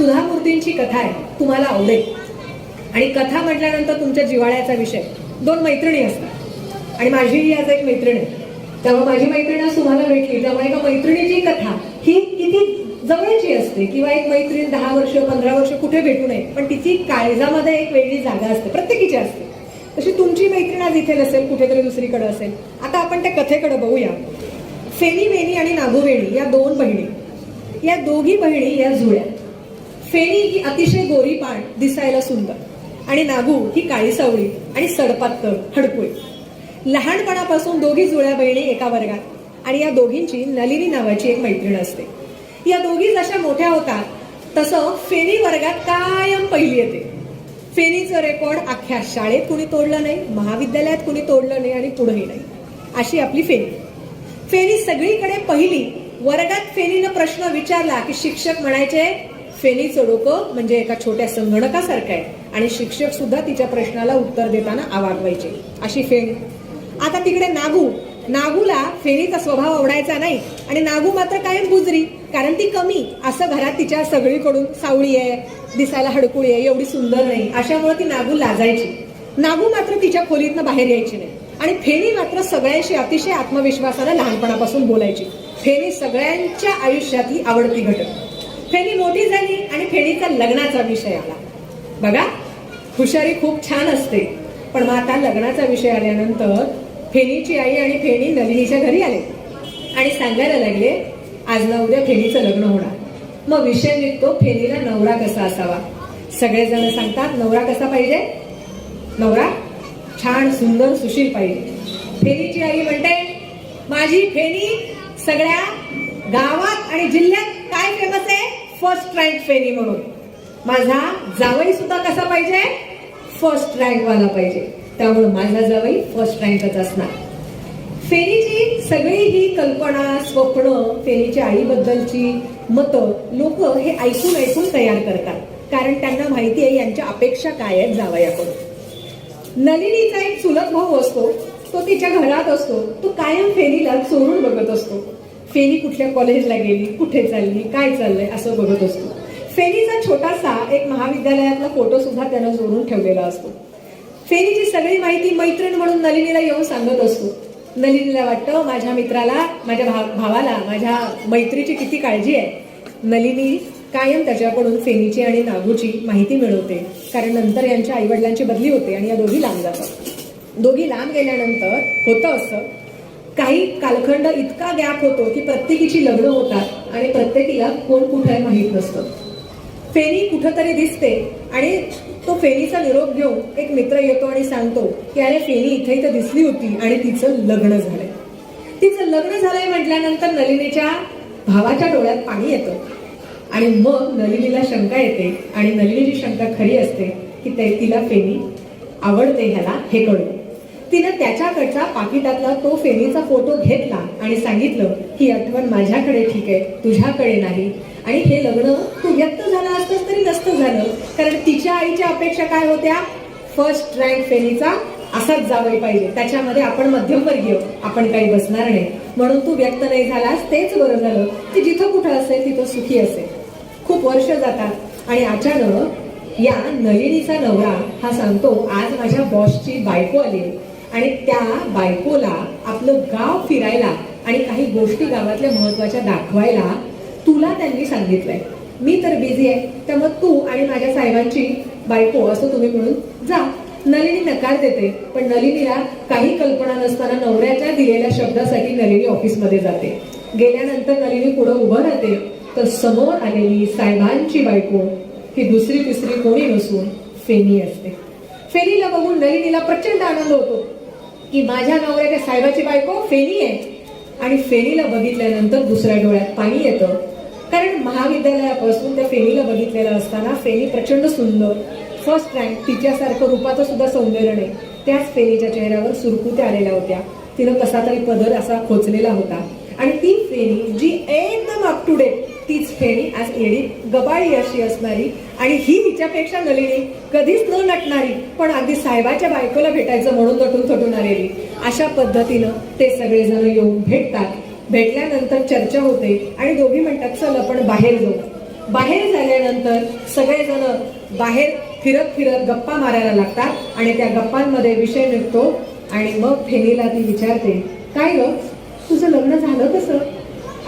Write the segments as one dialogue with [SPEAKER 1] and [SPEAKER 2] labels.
[SPEAKER 1] सुधा मूर्तींची कथा आहे तुम्हाला आवडेल. आणि कथा म्हटल्यानंतर तुमच्या जिवाळ्याचा विषय. दोन मैत्रिणी असतात. आणि माझीही आज एक मैत्रीण आहे. तेव्हा माझी मैत्रीण आज तुम्हाला भेटली. तेव्हा एका मैत्रिणीची कथा ही किती जवळची असते किंवा एक मैत्रीण दहा वर्ष पंधरा वर्ष कुठे भेटू नये पण तिची काळजामध्ये एक वेगळी जागा असते प्रत्येकीची असते. तशी तुमची मैत्रीण आज इथे नसेल कुठेतरी दुसरीकडे असेल. आता आपण त्या कथेकडे बघूया. फेनी वेणी आणि नागोवेणी या दोन बहिणी. या दोघी बहिणी या जुळ्या. फेणी ही अतिशय गोरी पाण दिसायला सुंदर. आणि नागू ही काळी सावळी आणि सडपातळ हडकुळी लहानपणापासून दोघी जुळ्या बहिणी एका वर्गात. आणि या दोघींची नलिनी नावाची एक मैत्रीण असते. या दोघी जशा मोठ्या होतात तसं फेनी वर्गात कायम पहिली येते. फेनीचं रेकॉर्ड अख्ख्या शाळेत कुणी तोडलं नाही महाविद्यालयात कुणी तोडलं नाही आणि पुढेही नाही. अशी आपली फेनी फेनी सगळीकडे पहिली. वर्गात फेनीनं प्रश्न विचारला की शिक्षक म्हणायचे फेनीचं डोकं म्हणजे एका छोट्या संगणकासारखं आहे. आणि शिक्षक सुद्धा तिच्या प्रश्नाला उत्तर देताना आवागवायचे अशी फेनी. आता तिकडे नागू. नागूला फेनीचा स्वभाव आवडायचा नाही. आणि नागू मात्र कायम गुजरी. कारण ती कमी. असं घरात तिच्या सगळीकडून सावळी आहे दिसायला हडकुळी आहे एवढी सुंदर नाही. अशामुळे ती नागू लाजायची. नागू मात्र तिच्या खोलीतनं बाहेर यायची नाही. आणि फेनी मात्र सगळ्यांशी अतिशय आत्मविश्वासानं लहानपणापासून बोलायची. फेनी सगळ्यांच्या आयुष्यातली आवडती घटक. फेनी मोठी झाली आणि फेणीचा लग्नाचा विषय आला. बघा हुशारी खूप छान असते. पण मग आता लग्नाचा विषय आल्यानंतर फेणीची आई आणि फेणी नलिनीच्या घरी आले. आणि सांगायला लागले आज ना उद्या फेणीचं लग्न होणार. मग विषय निघतो फेणीला नवरा कसा असावा. सगळेजण सांगतात नवरा कसा पाहिजे? नवरा छान सुंदर सुशील पाहिजे. फेणीची आई म्हणते माझी फेणी सगळ्या गावात आणि जिल्ह्यात काय फेमस आहे? फर्स्ट रँक फेनी म्हणून. माझा जावई सुद्धा कसा पाहिजे? फर्स्ट रँक वाला पाहिजे. त्यामुळे माझा जावई फर्स्ट रँकच असणार. फेनीची सगळी ही कल्पना स्वप्न फेनीच्या आईबद्दलची मतं लोक हे ऐकून ऐकून तयार करतात. कारण त्यांना माहिती आहे यांच्या अपेक्षा काय आहेत जावयाकडून. नलिनीचा एक चुलत भाऊ असतो तो तिच्या घरात असतो तो कायम फेनीला चोरून बघत असतो. फेनी कुठल्या कॉलेजला गेली कुठे चालली काय चाललंय असं बघत असतो. फेनीचा छोटासा एक महाविद्यालयातला फोटो सुद्धा त्यानं जोडून ठेवलेला असतो. फेनीची सगळी माहिती मैत्रीण म्हणून नलिनीला येऊन सांगत असतो. नलिनीला वाटतं माझ्या मित्राला माझ्या भा भावाला माझ्या मैत्रीची किती काळजी आहे. नलिनी कायम त्याच्याकडून फेनीची आणि नागूची माहिती मिळवते. कारण नंतर यांच्या आईवडिलांची बदली होते आणि या दोघी लांब जातात. दोघी लांब गेल्यानंतर होतं असं काही कालखंड इतका गॅप होतो की प्रत्येकीची लग्न होतात आणि प्रत्येकीला कोण कुठे आहे माहीत नसतं. फेनी कुठंतरी दिसते आणि तो फेनीचा निरोप घेऊन एक मित्र येतो आणि सांगतो की अरे फेनी इथे इथं दिसली होती आणि तिचं लग्न झालंय. तिचं लग्न झालंय म्हटल्यानंतर नलिनीच्या भावाच्या डोळ्यात पाणी येतं. आणि मग नलिनीला शंका येते आणि नलिनीची शंका खरी असते की ते तिला फेनी आवडते ह्याला हे कळू तिनं त्याच्याकडचा पाकिटातला तो फेनीचा फोटो घेतला आणि सांगितलं ही आठवण माझ्याकडे ठीक आहे तुझ्याकडे नाही. आणि हे लग्न तू व्यक्त झालं असतंस तरी नसतं झालं. कारण तिच्या आईच्या अपेक्षा काय होत्या? फर्स्ट रँक फेनीचा असाच जावई पाहिजे. त्याच्यामध्ये आपण मध्यमवर्गीय आपण काही बसणार नाही. म्हणून तू व्यक्त नाही झालास तेच बरं झालं. की जिथं कुठं असेल तिथं सुखी असेल. खूप वर्ष जातात. आणि अचानक या नलिनीचा नवरा हा सांगतो आज माझ्या बॉसची बायको आली. आणि त्या बायकोला आपलं गाव फिरायला आणि काही गोष्टी गावातल्या महत्त्वाच्या दाखवायला तुला त्यांनी सांगितलंय. मी तर बिझी आहे. त्यामुळे तू आणि माझ्या साहेबांची बायको असं तुम्ही म्हणून जा. नलिनी नकार देते पण नलिनीला काही कल्पना नसताना नवऱ्याच्या दिलेल्या शब्दासाठी नलिनी ऑफिसमध्ये जाते. गेल्यानंतर नलिनी पुढे उभं राहते. तर समोर आलेली साहेबांची बायको ही दुसरी तिसरी कोणी नसून फेनी असते. फेनीला बघून नलिनीला प्रचंड आनंद होतो. की माझ्या नवऱ्याच्या साहेबाची बायको फेनी आहे. आणि फेनीला बघितल्यानंतर दुसऱ्या डोळ्यात पाणी येतं. कारण महाविद्यालयापासून त्या फेनीला बघितलेलं असताना फेनी प्रचंड सुंदर फर्स्ट रँक तिच्यासारखं रूपाचं सुद्धा सौंदर्य नाही. त्याच फेनीच्या चेहऱ्यावर सुरकुत्या आलेल्या होत्या. तिनं कसा तरी पदर असा खोचलेला होता. आणि ती फेनी जी एकदम अप टू डेट तीच फेणी आज येणी गबाळी अशी असणारी. आणि ही हिच्यापेक्षा नलिनी कधीच न नटणारी पण अगदी साहेबाच्या बायकोला भेटायचं म्हणून नटून थटून आलेली. अशा पद्धतीनं ते सगळेजण येऊन भेटतात. भेटल्यानंतर चर्चा होते आणि दोघी म्हणतात चल आपण बाहेर जाऊ. बाहेर झाल्यानंतर सगळेजण बाहेर फिरत फिरत गप्पा मारायला लागतात आणि त्या गप्पांमध्ये विषय निघतो आणि मग फेनीला ती विचारते काय ग तुझं लग्न झालं कसं?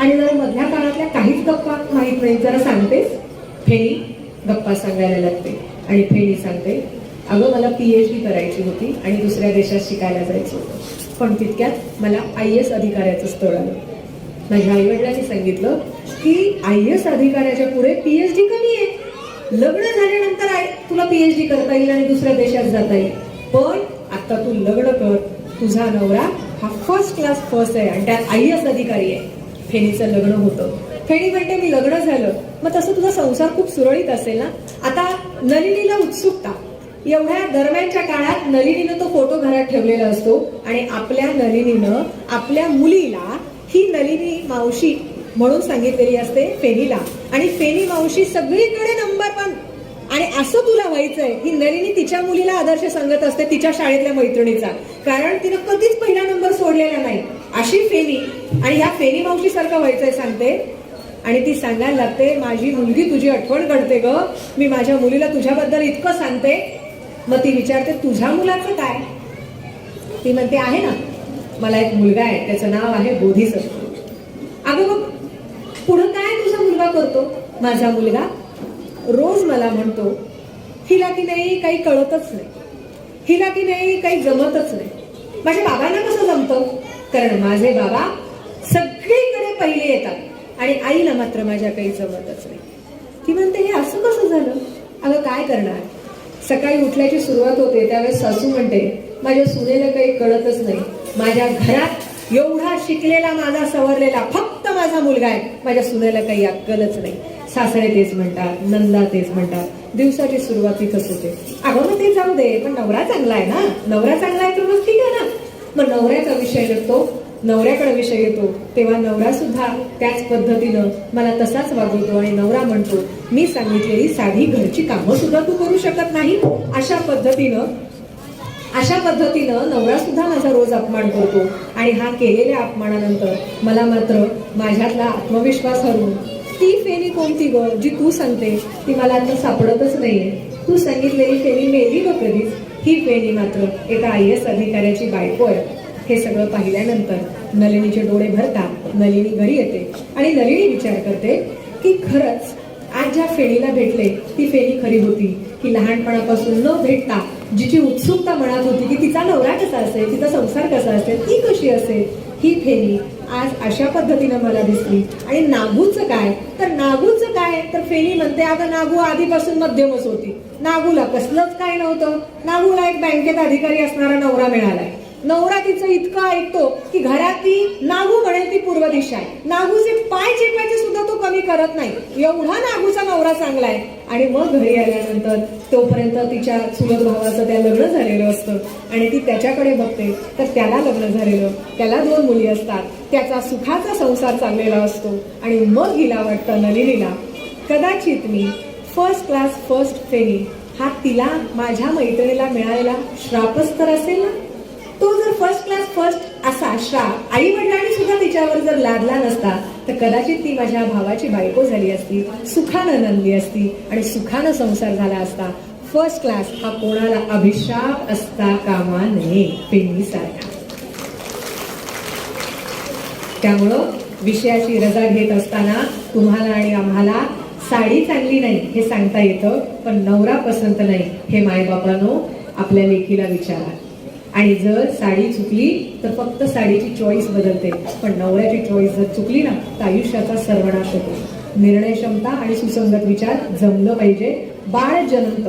[SPEAKER 1] आणि जरा मधल्या काळातल्या काहीच गप्पा माहीत नाही जरा सांगतेस फेणी गप्पा सांगायला लागते. आणि फेणी सांगते. अगं मला पीएच डी करायची होती आणि दुसऱ्या देशात शिकायला जायचं होतं. पण तितक्यात मला आय एस अधिकाऱ्याचं स्थळ आलं. माझ्या आई वडिलांनी सांगितलं की आय एस अधिकाऱ्याच्या पुढे पी एच डी कमी आहे. लग्न झाल्यानंतर आय तुला पीएच डी करता येईल आणि दुसऱ्या देशात जाता येईल. पण आत्ता तू लग्न कर. तुझा नवरा हा फर्स्ट क्लास फर्स्ट आहे आणि त्यात आय एस अधिकारी आहे. फेणीचं लग्न होतं. फेणी म्हणते मी लग्न झालं. मग तसं तुझा संसार खूप सुरळीत असेल ना? आता नलिनीला उत्सुकता. एवढ्या दरम्यानच्या काळात नलिनीनं तो फोटो घरात ठेवलेला असतो आणि आपल्या नलिनीनं आपल्या मुलीला ही नलिनी मावशी म्हणून सांगितलेली असते फेनीला आणि फेनी मावशी सगळीकडे नंबर वन. आणि असं तुला व्हायचंय ही नलिनी तिच्या मुलीला आदर्श सांगत असते तिच्या शाळेतल्या मैत्रिणीचा. कारण तिनं कधीच पहिला नंबर सोडलेला नाही. अशी फेनी आणि ह्या फेनी मावशी सारखं व्हायचंय सांगते. आणि ती सांगायला लागते माझी मुलगी तुझी आठवण करते ग. मी माझ्या मुलीला तुझ्याबद्दल इतकं सांगते. मग ती विचारते तुझ्या मुलाचं काय? ती म्हणते आहे ना. मला एक मुलगा आहे. त्याचं नाव आहे बोधिसत्व. अगं मग पुढं काय तुझा मुलगा करतो? माझा मुलगा रोज मला म्हणतो हिला की नाही काही कळतच नाही. हिला की नाही काही जमतच नाही. माझ्या बाबांना कसं जमतं? कारण माझे बाबा सगळीकडे पहिले येतात. आणि आईला मात्र माझ्या काही जमतच नाही. ती म्हणते हे असं कसं झालं? अगं काय करणार? सकाळी उठल्याची सुरुवात होते त्यावेळेस सासू म्हणते माझ्या सुनेला काही कळतच नाही. माझ्या घरात एवढा शिकलेला माझा सवरलेला फक्त माझा मुलगा आहे. माझ्या सुनेला काही अक्कलच नाही. सासरे तेच म्हणतात नंदा तेच म्हणतात दिवसाची सुरुवात तिथंच होते अगं मग ते जाऊ दे पण नवरा चांगला आहे ना? नवरा चांगला आहे तर मग ठीक आहे ना? मग नवऱ्याचा विषय येतो नवऱ्याकडे विषय येतो तेव्हा नवरा सुद्धा त्याच पद्धतीनं मला तसाच वागवतो आणि नवरा म्हणतो मी सांगितलेली साधी घरची कामं सुद्धा तू करू शकत नाही. अशा पद्धतीनं अशा पद्धतीनं नवरा सुद्धा माझा रोज अपमान करतो. आणि हा केलेल्या अपमानानंतर मला मात्र माझ्यातला आत्मविश्वास हरवून ती फेरी कोणती ग जी तू सांगते? ती मला आता सापडतच नाहीये. तू सांगितलेली फेरी मी ही फेणी मात्र एका आय एस अधिकाऱ्याची बायको आहे. हे सगळं पाहिल्यानंतर नलिनीचे डोळे भरतात. नलिनी घरी येते आणि नलिनी विचार करते की खरंच आज ज्या फेणीला भेटले ती फेणी खरी होती. की लहानपणापासून न भेटता जिची उत्सुकता मनात होती की तिचा कसा असेल तिचा संसार कसा असेल ती कशी असेल ही फेरी आज अशा पद्धतीनं मला दिसली. आणि नागूचं काय? तर नागूचं काय? तर फेरी म्हणते अगं नागू आधीपासून मध्यमच होती. नागूला कसलंच काय नव्हतं. नागूला एक बँकेत अधिकारी असणारा नवरा मिळालाय. नवरा तिचं इतकं ऐकतो की घरात ती नागू म्हणेल ती पूर्व दिशा आहे. नागूचे पाय चेपायचे सुद्धा तो कमी करत नाही. एवढा नागूचा नवरा चांगला आहे. आणि मग घरी आल्यानंतर तोपर्यंत तिच्या चुलत भावाचं त्या लग्न झालेलं असतं. आणि ती त्याच्याकडे बघते. तर त्याला लग्न झालेलं. त्याला दोन मुली असतात. त्याचा सुखाचा संसार चाललेला असतो. आणि मग हिला वाटतं नलिनीला कदाचित मी फर्स्ट क्लास फर्स्ट फेनी हा तिला माझ्या मैत्रिणीला मिळालेला श्रापस्तर असेल ना? तो जर फर्स्ट क्लास फर्स्ट असा श्राप आई वडिलांनी सुद्धा तिच्यावर जर लादला नसता तर कदाचित ती माझ्या भावाची बायको झाली असती सुखानं नंदली असती आणि सुखानं संसार झाला असता. फर्स्ट क्लास हा कोणाला अभिशाप असता कामा नये पेनीसारखा त्यामुळं विषयाची रजा घेत असताना तुम्हाला आणि आम्हाला साडी चांगली नाही हे सांगता येतं पण नवरा पसंत नाही हे मायबापानो आपल्या लेखीला विचारा. आणि जर साडी चुकली तर फक्त साडीची चॉईस बदलते. पण नवऱ्याची चॉईस जर चुकली ना तर आयुष्याचा सर्वनाश होतो. निर्णय क्षमता आणि सुसंगत विचार जमलं पाहिजे. बाळ जनंत.